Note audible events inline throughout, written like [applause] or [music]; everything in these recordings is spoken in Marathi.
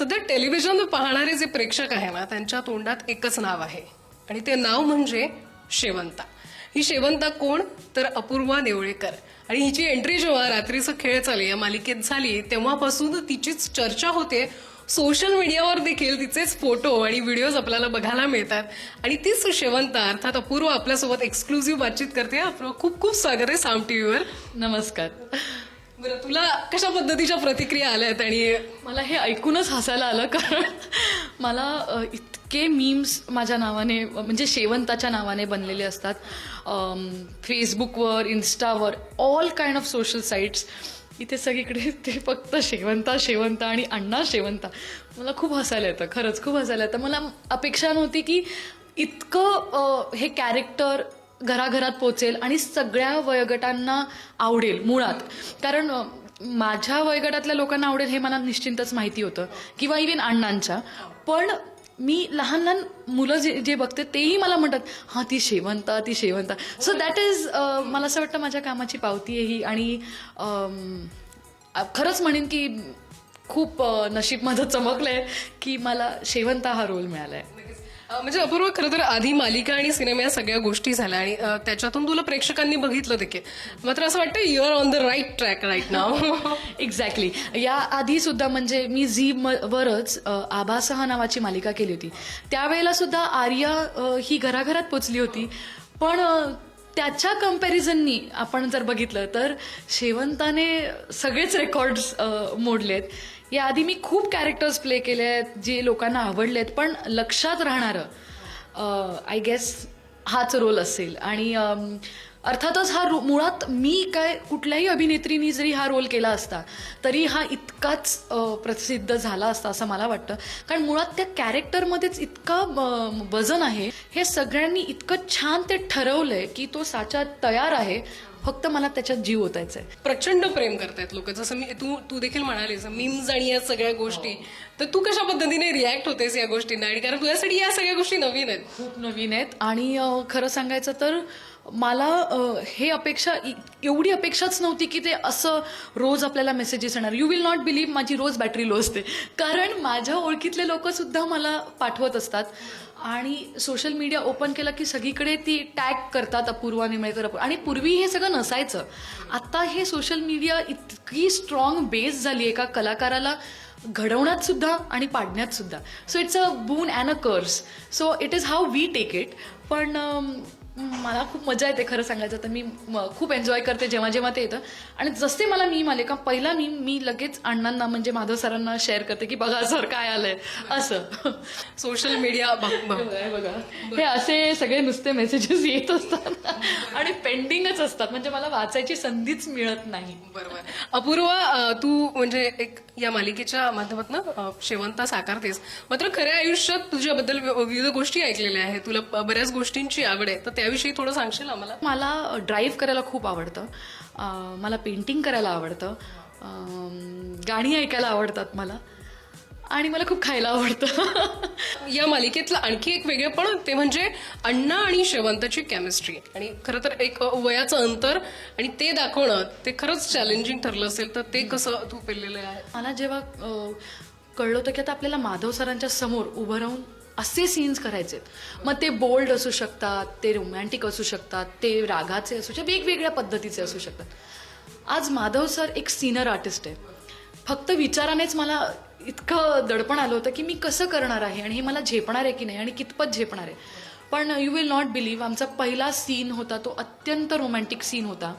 सध्या टेलिव्हिजन पाहणारे जे प्रेक्षक आहे ना त्यांच्या तोंडात एकच नाव आहे. आणि ते नाव म्हणजे शेवंता. ही शेवंता कोण? तर अपूर्वा देवळेकर. आणि हिची एंट्री जेव्हा रात्रीचं खेळ चाले या मालिकेत झाली तेव्हापासून तिचीच चर्चा होते. सोशल मीडियावर देखील तिचेच फोटो आणि व्हिडिओज आपल्याला बघायला मिळतात. आणि तीच शेवंता अर्थात अपूर्व आपल्यासोबत एक्सक्लुझिव्ह बातचीत करते. अपूर्वा खूप खूप स्वागत आहे साम टीव्हीवर नमस्कार. बरं तुला कशा पद्धतीच्या प्रतिक्रिया आल्या आहेत आणि मला हे ऐकूनच हसायला आलं कारण मला अ, इतके मीम्स माझ्या नावाने म्हणजे शेवंताच्या नावाने बनलेले असतात. अम, फेसबुकवर इन्स्टावर all kind of social sites इथे सगळीकडे ते फक्त शेवंता शेवंता आणि अण्णा शेवंता. मला खूप हसायला येतं खरंच खूप हसायला येतं. मला अपेक्षा नव्हती की इतकं अ, हे कॅरेक्टर घराघरात पोचेल आणि सगळ्या वयोगटांना आवडेल मुळात. कारण माझ्या वयोगटातल्या लोकांना आवडेल हे मला निश्चिंतच माहिती होतं किंवा इव्हन अण्णांच्या. पण मी लहान लहान मुलं जे जे बघते तेही मला म्हणतात हां ती शेवंता ती शेवंता. सो दॅट इज मला असं वाटतं माझ्या कामाची पावती आहे ही आणि खरंच म्हणेन की खूप नशीबमध्ये नशीब माझं की मला शेवंता हा रोल मिळाला आहे म्हणजे अपूर्व खरं तर आधी मालिका आणि सिनेमा या सगळ्या गोष्टी झाल्या आणि त्याच्यातून तुला प्रेक्षकांनी बघितलं देखील. मात्र असं वाटतं you are on the right track right now exactly या आधी सुद्धा म्हणजे मी झी म- वरच अ, आभासह नावाची मालिका केली होती. त्यावेळेला सुद्धा आर्या अ, ही घराघरात पोचली होती. पण अ, त्याच्या कम्पॅरिझननी आपण जर बघितलं तर शेवंताने सगळेच रेकॉर्ड्स मोडलेत. याआधी मी खूप कॅरेक्टर्स प्ले केले आहेत जे लोकांना आवडले आहेत पण लक्षात राहणारं आय गेस हाच रोल असेल. आणि अर्थातच हा रो- मुळात मी काय कुठल्याही अभिनेत्रीनी जरी हा रोल केला असता तरी हा इतकाच प्रसिद्ध झाला असता असं मला वाटतं. कारण मुळात त्या कॅरेक्टरमध्येच इतकं वजन आहे. हे सगळ्यांनी इतकं छान ते ठरवलंय की तो साचा तयार आहे. फक्त मला त्याच्यात जीव ओतायचा आहे प्रचंड प्रेम करतायत लोक. जसं मी तू तू देखील म्हणालीस मीम्स आणि या सगळ्या गोष्टी. तर तू कशा पद्धतीने रिॲक्ट होतेस या गोष्टींना? आणि कारण तुझ्यासाठी या सगळ्या गोष्टी नवीन आहेत. खूप नवीन आहेत. आणि खरं सांगायचं तर मला हे अपेक्षा एवढी अपेक्षाच नव्हती की ते असं रोज आपल्याला मेसेजेस येणार. यू विल नॉट बिलीव्ह माझी रोज बॅटरी लो असते. कारण माझ्या ओळखीतले लोक सुद्धा मला पाठवत असतात. आणि सोशल मीडिया ओपन केलं की सगळीकडे ती टॅग करतात अपूर्वा निमळेकर अपूर्वा. आणि पूर्वी हे सगळं नसायचं. आता हे सोशल मीडिया इतकी स्ट्रॉंग बेस झाली आहे एका कलाकाराला घडवण्यात सुद्धा आणि पाडण्यात सुद्धा. So it's a boon and a curse so it is how we take it पण मला खूप मजा येते खरं सांगायचं तर. मी खूप एन्जॉय करते जेव्हा जेव्हा ते येतं. आणि जसे मला मी आले का पहिला मी मी लगेच अण्णांना म्हणजे माधव सरांना शेअर करते की बघा सर काय आलंय. असं. सोशल मीडिया बघा हे असे सगळे नुसते मेसेजेस येत असतात. आणि पेंडिंगच असतात. म्हणजे मला वाचायची संधीच मिळत नाही. बरोबर. अपूर्व तू म्हणजे एक या मालिकेच्या माध्यमातून शेवंता साकारतेस. मात्र खऱ्या आयुष्यात तुझ्याबद्दल विविध गोष्टी ऐकलेल्या आहेत. तुला बऱ्याच गोष्टींची आवड आहे. तर त्याविषयी थोडं सांगशील आम्हाला? मला ड्राईव्ह करायला खूप आवडतं. मला पेंटिंग करायला आवडतं. गाणी ऐकायला आवडतात मला. आणि मला खूप खायला आवडतं. [laughs] या मालिकेतलं आणखी एक वेगळं पण ते म्हणजे अण्णा आणि शेवंताची केमिस्ट्री आणि खरं तर एक वयाचं अंतर आणि ते दाखवणं ते खरंच चॅलेंजिंग ठरलं असेल तर ते कसं तू पेरलेलं आहे? मला जेव्हा कळलं होतं की आता आपल्याला माधव सरांच्या समोर उभं राहून असे सीन्स करायचे मग ते बोल्ड असू शकतात ते रोमॅन्टिक असू शकतात ते रागाचे असू शकतात वेगवेगळ्या पद्धतीचे असू शकतात. आज माधव सर एक सिनियर आर्टिस्ट आहे. फक्त विचारानेच मला इतकं दडपण आलं होतं की मी कसं करणार आहे आणि हे मला झेपणार आहे की नाही आणि कितपत झेपणार आहे. पण यू विल नॉट बिलीव्ह आमचा पहिला सीन होता तो अत्यंत रोमॅन्टिक सीन होता.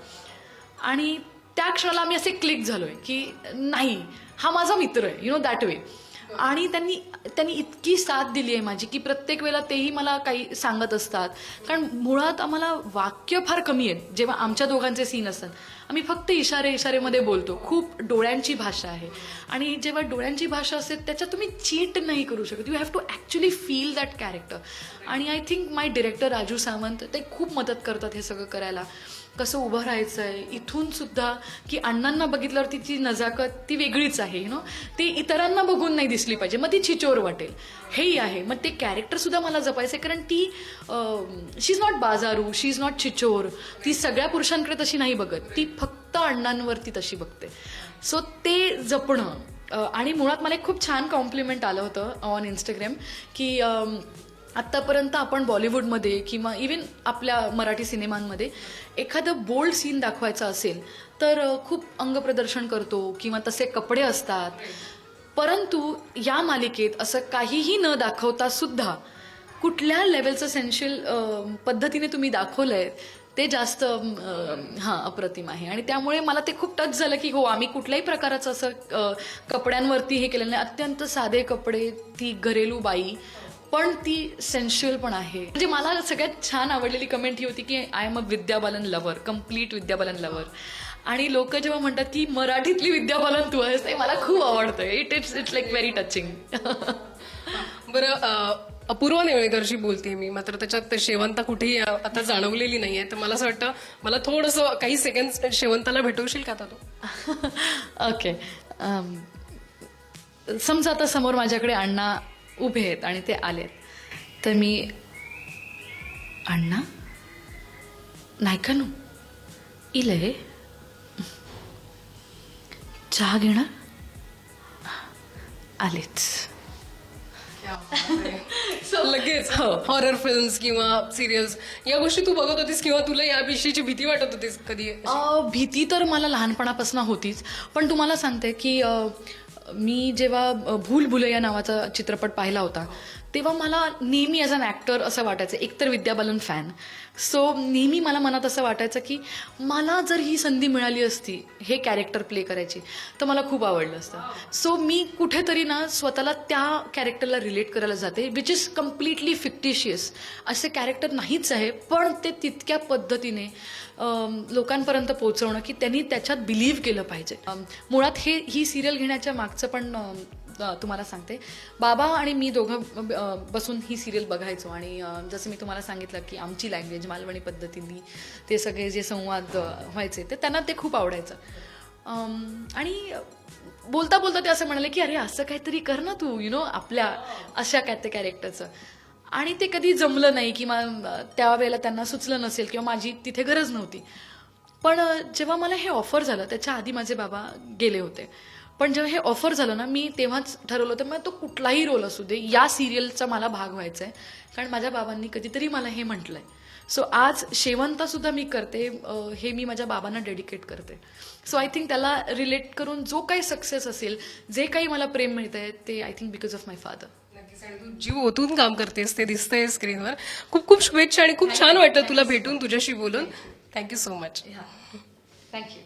आणि त्या क्षणाला आम्ही असे क्लिक झालो आहे की नाही हा माझा मित्र आहे यु नो दॅट वे आणि त्यांनी त्यांनी इतकी साथ दिली आहे माझी की प्रत्येक वेळेला तेही मला काही सांगत असतात. कारण मुळात आम्हाला वाक्य फार कमी आहेत. जेव्हा आमच्या दोघांचे सीन असतात आम्ही फक्त इशारे इशारेमध्ये बोलतो. खूप डोळ्यांची भाषा आहे. आणि जेव्हा डोळ्यांची भाषा असते त्याच्यात तुम्ही चीट नाही करू शकत. You have to actually feel that character आणि I think my director Raju Sawant ते खूप मदत करतात हे सगळं करायला. कसं उभं राहायचं आहे इथून सुद्धा की अण्णांना बघितल्यावर तिची नजाकत ती वेगळीच आहे यु नो ती इतरांना बघून नाही दिसली पाहिजे मग ती छिचोर वाटेल. हेही आहे. मग ते कॅरेक्टरसुद्धा मला जपायचं आहे कारण ती शी इज नॉट बाजारू शी इज नॉट छिचोर. ती सगळ्या पुरुषांकडे तशी नाही बघत. ती फक्त अण्णांवरती तशी बघते. सो ते जपणं आणि मुळात मला एक खूप छान कॉम्प्लिमेंट आलं होतं ऑन इंस्टाग्रॅम की आत्तापर्यंत आपण बॉलिवूडमध्ये किंवा इवन आपल्या मराठी सिनेमांमध्ये एखादं बोल्ड सीन दाखवायचं असेल तर खूप खूप अंगप्रदर्शन करतो किंवा तसे कपडे असतात. परंतु या मालिकेत असं काहीही न दाखवता सुद्धा कुठल्या लेवलचं सेन्शियल पद्धतीने तुम्ही दाखवलं आहे ते जास्त हां अप्रतिम आहे. आणि त्यामुळे मला ते खूप टच झालं की हो आम्ही कुठल्याही प्रकाराचं असं कपड्यांवरती हे केलेलं नाही. अत्यंत साधे कपडे ती घरेलू बाई पण ती सेन्शियल पण आहे. म्हणजे मला सगळ्यात छान आवडलेली कमेंट ही होती की I am a Vidya Balan lover complete Vidya Balan lover आणि लोक जेव्हा म्हणतात की मराठीतली विद्या बालन तू आहेस ते मला खूप आवडतं. It it's it's like very touching बरं अपूर्वा नेवळेकरशी बोलते मी. मात्र त्याच्यात शेवंता कुठेही आता जाणवलेली नाहीये. तर मला असं वाटतं मला थोडंसं काही सेकंड शेवंताला भेटवशील का आता तू? [laughs] ओके समजा आता समोर माझ्याकडे अण्णा उभे आहेत आणि ते आलेत तर मी अण्णा नाही का नू इले चहा घेणार? आलेच. लगेच हो. हॉरर फिल्म्स किंवा सिरियल्स या गोष्टी तू बघत होतीस किंवा तुला या विषयीची भीती वाटत होतीस कधी अ, भीती तर मला लहानपणापासून होतीच पण तुम्हाला सांगते की अ, मी जेव्हा भूल भुलैया नावाचा चित्रपट पाहिला होता तेव्हा मला नेहमी ॲज अन ॲक्टर असं वाटायचं. एकतर विद्या बालन फॅन सो नेहमी मला मनात असं वाटायचं की मला जर ही संधी मिळाली असती हे कॅरेक्टर प्ले करायची तर मला खूप आवडलं असतं. सो मी कुठेतरी ना स्वतःला त्या कॅरेक्टरला रिलेट करायला जाते विच इज कम्प्लिटली फिक्टिशियस असे कॅरेक्टर नाहीच आहे पण ते तितक्या पद्धतीने लोकांपर्यंत पोहोचवणं की त्यांनी त्याच्यात बिलीव्ह केलं पाहिजे. मुळात हे ही सिरियल घेण्याच्या मागचं पण तुम्हाला सांगते. बाबा आणि मी दोघं बसून ही सिरियल बघायचो आणि जसं मी तुम्हाला सांगितलं की आमची लँग्वेज मालवणी पद्धतीने ते सगळे जे संवाद व्हायचे ते त्यांना ते खूप आवडायचं. आणि बोलता बोलता ते असं म्हणाले की अरे असं काहीतरी कर ना तू यु नो आपल्या अशा काय ते कॅरेक्टरचं आणि ते कधी जमलं नाही किंवा त्यावेळेला त्यांना सुचलं नसेल किंवा माझी तिथे गरज नव्हती. पण जेव्हा मला हे ऑफर झालं त्याच्या आधी माझे बाबा गेले होते. पण जेव्हा हे ऑफर झालं ना मी तेव्हाच ठरवलं होतं मग तो कुठलाही रोल असू दे या सिरियलचा मला भाग व्हायचा आहे कारण माझ्या बाबांनी कधीतरी मला हे म्हटलंय. सो आज शेवंता सुद्धा मी करते हे मी माझ्या बाबांना डेडिकेट करते. सो आय थिंक त्याला रिलेट करून जो काही सक्सेस असेल जे काही मला प्रेम मिळतंय ते I think because of my father तू जीव ओतून काम करतेस ते दिसतंय स्क्रीनवर खूप खूप शुभेच्छा आणि खूप छान वाटतं तुला भेटून तुझ्याशी बोलून. Thank you so much thank you